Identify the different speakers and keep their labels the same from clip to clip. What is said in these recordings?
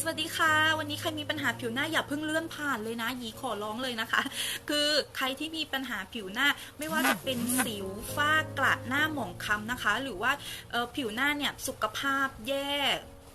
Speaker 1: สวัสดีค่ะ วันนี้ใครมีปัญหาผิวหน้าอย่าเพิ่งเลื่อนผ่านเลยนะหยีขอร้องเลยนะคะ คือใครที่มีปัญหาผิวหน้าไม่ว่าจะเป็นสิวฝ้ากระหน้าหมองคล้ำนะคะ หรือว่าผิวหน้าเนี่ยสุขภาพแย่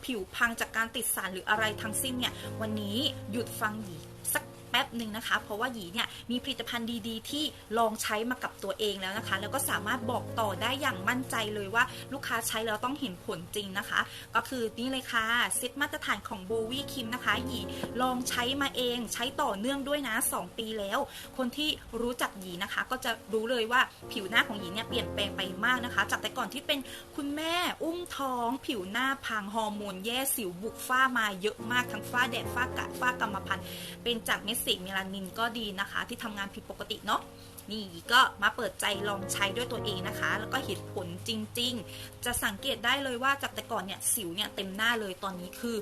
Speaker 1: ผิวพังจากการติดสารหรืออะไรทั้งสิ้นเนี่ย วันนี้หยุดฟังหยีสัก แป๊บหนึ่งนะคะ เพราะว่าหยีเนี่ยมีผลิตภัณฑ์ดีๆ ที่ลองใช้มากับตัวเองแล้วนะคะ แล้วก็สามารถบอกต่อได้อย่างมั่นใจเลยว่าลูกค้าใช้แล้วต้องเห็นผลจริงนะคะ ก็คือนี่เลยค่ะเซตมาตรฐานของโบวี่คิมนะคะหยีลองใช้มาเองใช้ต่อเนื่องด้วยนะ 2 ปีแล้ว คนที่รู้จักหยีนะคะ ก็จะรู้เลยว่าผิวหน้าของหยีเนี่ยเปลี่ยนแปลงไปมากนะคะ จากแต่ก่อนที่เป็นคุณแม่อุ้มท้อง ผิวหน้าพังฮอร์โมนแย่สิวบุกฝ้ามาเยอะมากทั้งฝ้าแดดฝ้ากระฝ้ากรรมพันธุ์เป็นจากเม็ดสีเมลานินก็ดีนะคะ ที่ทำงานผิดปกติเนาะนี่ก็มาเปิดใจลองใช้ด้วยตัวเองนะคะ แล้วก็เห็นผลจริง ๆ จะสังเกตได้เลยว่าจากแต่ก่อนเนี่ยสิวเนี่ยเต็มหน้าเลยตอนนี้คือ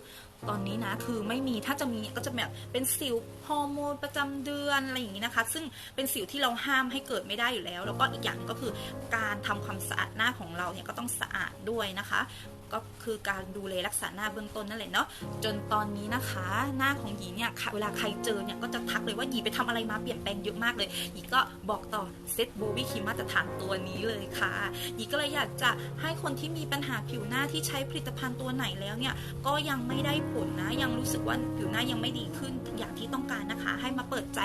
Speaker 1: ตอนนี้นะคือไม่มีถ้าจะมีก็จะแบบเป็นสิวฮอร์โมนประจำเดือนอะไรอย่างนี้นะคะ ซึ่งเป็นสิวที่เราห้ามให้เกิดไม่ได้อยู่แล้ว แล้วก็อีกอย่างก็คือการทำความสะอาดหน้าของเราเนี่ยก็ต้องสะอาดด้วยนะคะ ก็คือการดูแลรักษาหน้าเบื้องต้นนั่นแหละเนาะจนตอนนี้นะคะ หน้าของหยีเนี่ยเวลาใครเจอเนี่ยก็จะทักเลยว่าหยีไปทำอะไรมาเปลี่ยนแปลงเยอะมากเลยหยีก็บอกต่อเซตโบวี่ครีมมาตรฐานตัวนี้เลยค่ะหยีก็เลยอยากจะให้คนที่มีปัญหาผิวหน้าที่ใช้ผลิตภัณฑ์ตัวไหนแล้วเนี่ยก็ยังไม่ได้ผลนะ ยังรู้สึกว่าผิวหน้ายังไม่ดีขึ้นอย่างที่ต้องการนะคะ ให้มาเปิดใจ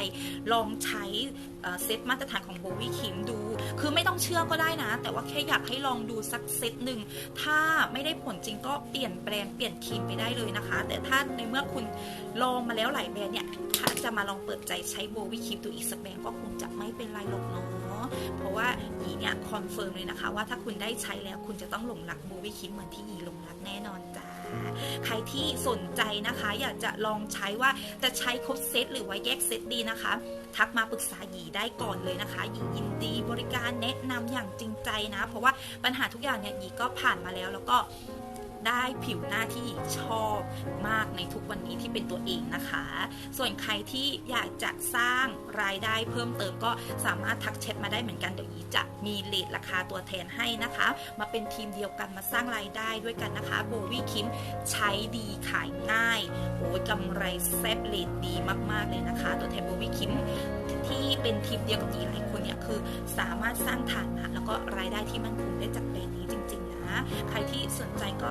Speaker 1: ลองใช้เซตมาตรฐานของโบวี่ครีมดู คือไม่ต้องเชื่อก็ได้นะ แต่ว่าแค่อยากให้ลองดูสักเซตหนึ่ง ถ้าไม่ได้ผลจริงก็เปลี่ยนแปลงเปลี่ยนครีมไปได้เลยนะคะ แต่ถ้าในเมื่อคุณลองมาแล้วหลายแบรนด์เนี่ย ถ้าจะมาลองเปิดใจใช้โบวี่ครีมตัวอีกสักแบรนด์ก็คงจะไม่เป็นไรหรอกเนาะ เพราะว่ายีเนี่ยคอนเฟิร์มเลยนะคะ ว่าถ้าคุณได้ใช้แล้วคุณจะต้องหลงรักโบวี่คิมเหมือนที่ยีหลงรักแน่นอนจ้าใครที่สนใจนะคะ อยากจะลองใช้ว่าจะใช้ครบเซตหรือว่าแยกเซตดีนะคะ ทักมาปรึกษาหยีได้ก่อนเลยนะคะหยียินดีบริการแนะนำอย่างจริงใจนะ เพราะว่าปัญหาทุกอย่างเนี่ยหยีก็ผ่านมาแล้วแล้วก็ ได้ผิวหน้าที่ชอบมากในทุกวันนี้ที่เป็นตัวเองนะคะ ส่วนใครที่อยากจะสร้างรายได้เพิ่มเติมก็สามารถทักแชทมาได้เหมือนกันเดี๋ยวหยีจะมีเลทราคาตัวแทนให้นะคะ มาเป็นทีมเดียวกันมาสร้างรายได้ด้วยกันนะคะโบวี่คิมใช้ดีขายง่ายโอ้ยกำไรแซบเลทดีมากๆเลยนะคะ ตัวแทนโบวี่คิมที่เป็นทีมเดียวกับยีหลายคนเนี่ยคือสามารถสร้างฐานะแล้วก็รายได้ที่มั่นคงได้จากแบรนด์นี้จริง ๆ นะ ใครที่สนใจก็